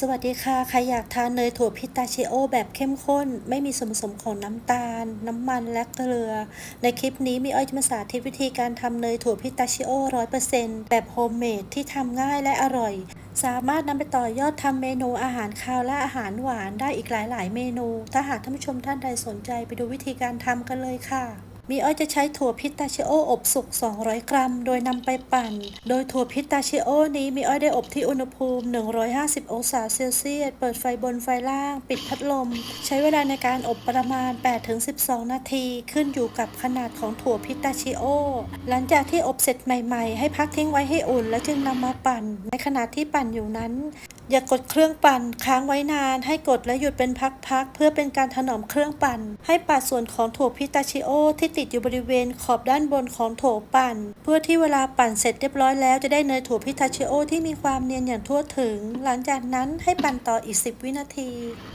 สวัสดีค่ะ ใครอยากทานเนยถั่วพิตาชิโอแบบเข้มข้น ไม่มีส่วนผสมของน้ำตาล น้ำมันและเกลือ ในคลิปนี้มีอ้อยจะมาสาธิตวิธีการทำเนยถั่วพิตาชิโอร้อยเปอร์เซ็นต์แบบโฮมเมดที่ทำง่ายและอร่อย สามารถนำไปต่อยอดทำเมนูอาหารคาวและอาหารหวานได้อีกหลายๆ เมนู ถ้าหากท่านผู้ชมท่านใดสนใจไปดูวิธีการทำกันเลยค่ะ มีอ้อยจะใช้ถั่วพิสตาชิโออบสุก 200 กรัม โดยนำไปปั่น โดยถั่วพิสตาชิโอนี้มีอ้อยได้อบที่อุณหภูมิ 150 องศาเซลเซียส เปิดไฟบนไฟล่าง ปิดพัดลม ใช้เวลาในการอบประมาณ 8-12 นาที ขึ้นอยู่กับขนาดของถั่วพิสตาชิโอ หลังจากที่อบเสร็จใหม่ ๆ ให้พักทิ้งไว้ให้อุ่น แล้วจึงนำมาปั่น ในขณะที่ปั่นอยู่นั้น อย่ากดเครื่องปั่นค้างไว้นาน ให้กดและหยุดเป็นพักๆ เพื่อเป็นการถนอมเครื่องปั่น ให้ปัดส่วนของถั่วพิตาชิโอ ที่ติดอยู่บริเวณขอบด้านบนของโถปั่น เพื่อที่เวลาปั่นเสร็จเรียบร้อยแล้วจะได้เนยถั่วพิตาชิโอที่มีความเนียนอย่างทั่วถึง หลังจากนั้นให้ปั่นต่ออีก 10 วินาที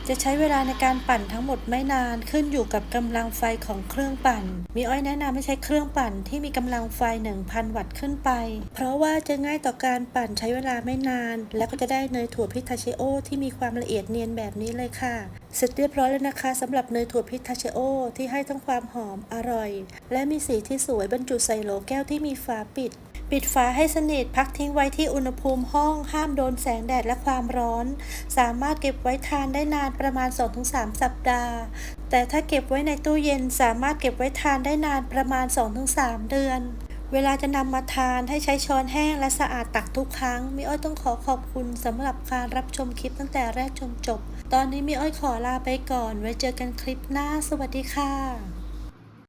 จะใช้เวลาในการปั่นทั้งหมดไม่นานขึ้นอยู่กับกำลังไฟของเครื่องปั่น มีอ้อยแนะนำให้ใช้เครื่องปั่นที่มีกำลังไฟ 1,000 วัตต์ขึ้นไป เพราะว่าจะง่ายต่อการปั่นใช้เวลาไม่นาน และก็จะได้เนยถั่ั่วพิทาเชโอ ที่มีความละเอียดเนียนแบบนี้เลยค่ะ เสร็จเรียบร้อยแล้วนะคะสำหรับเนยถั่วพิทาเชโอ ที่ให้ทั้งความหอมอร่อย และมีสีที่สวยบรรจุใส่โหลแก้วที่มีฝาปิดปิดฝาให้สนิทพักทิ้งไว้ที่อุณหภูมิห้องห้ามโดนแสงแดดและความร้อน สามารถเก็บไว้ทานได้นานประมาณ 2-3 สัปดาห์ แต่ถ้าเก็บไว้ในตู้เย็นสามารถเก็บไว้ทานได้นานประมาณ 2-3 เดือน เวลาจะนำมาทานให้ใช้ช้อนแห้งและสะอาดตักทุกครั้ง มิอ้อยต้องขอขอบคุณสำหรับการรับชมคลิปตั้งแต่แรกจนจบ ตอนนี้มิอ้อยขอลาไปก่อน ไว้เจอกันคลิปหน้า สวัสดีค่ะ